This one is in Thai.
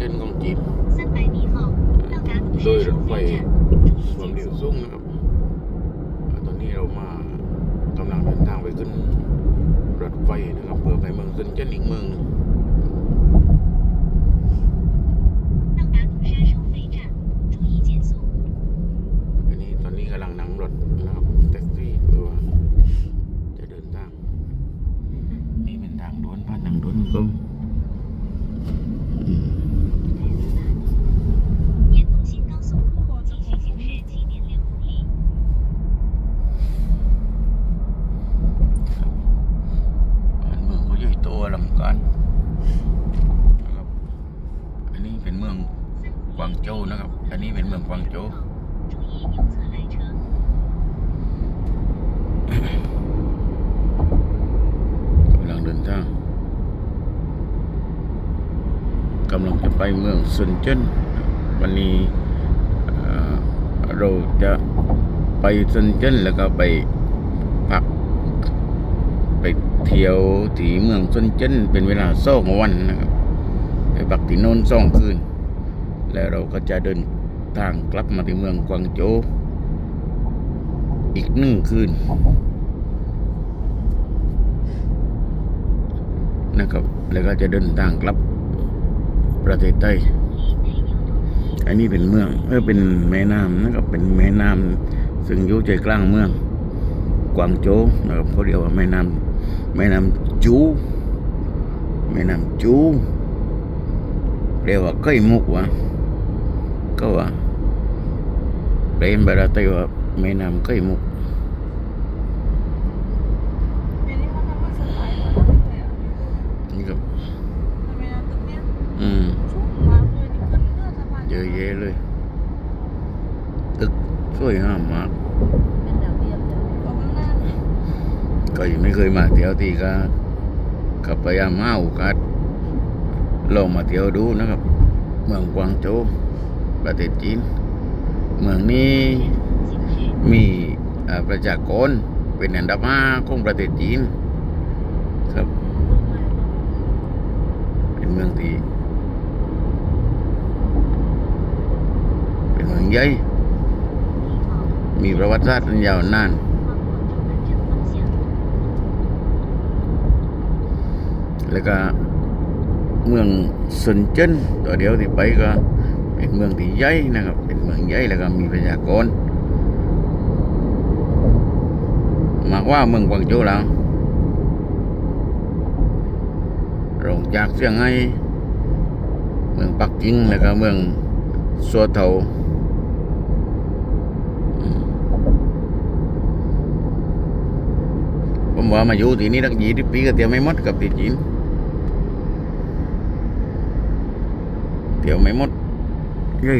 เจนของจีนโดยรถไฟความเร็วสูงนะครับตอนนี้เรามากำลังเดินทางไปขึ้นรถไฟนะครับเพื่อไปเมืองซึ่งจะหนิงเมืองางโจวนะครับ อันนี้เป็นเมืองกวางโจวกำลังเดินทางกำลังจะไปเมืองซุนเจนวันนี้เราจะไปซุนเจนแล้วก็ไปพักไปเที่ยวที่เมืองซุนเจนเป็นเวลาสองวันนะครับไปปักที่โน่นสองคืน แล้วเราก็จะเดินทางกลับมาที่เมืองกวางโจวอีกหนึ่งคืนนะครับ แล้วก็จะเดินทางกลับประเทศไต้อันนี้เป็นเมืองเออเป็นแม่น้ำนะครับเป็นแม่น้ำซึ่งอยู่ใจกลางเมือง กวางโจวนะครับเขาเรียกว่าแม่น้ำแม่น้ำจูแม่น้ำจูเรียกว่าไก่มุกว่ะ ก็ Kakawa Dahil ba tayo may nam kay mo Ừ. Giờ อืมเยอะแยะเลยตึกสวยงามมากก็ยังไม่เคยมาเที่ยวที่ก็กับพยายามมาอุกัดลองมาเที่ยวดูนะครับ เมืองกวางโจ ประเทศจีน เมืองนี้มีประชากรเป็นอันดับห้าของประเทศจีนครับ เป็นเมืองที่เป็นเมืองใหญ่มีประวัติศาสตร์ยาวนานแล้วก็เมืองสุนเจินต่อเดียวที่ไปก็ เป็นเมืองที่ใหญ่นะครับ เป็นเมืองใหญ่แล้วก็มีประชากรมากว่าเมืองกวางโจวแล้วรองจากเซี่ยงไฮ้เมืองปักกิ่งแล้วก็เมืองสัวเถาผมว่ามาอยู่ที่นี่ตั้งยี่สิบปีก็เที่ยวไม่หมดกับที่จีนเดี๋ยวไม่หมด ใหญ่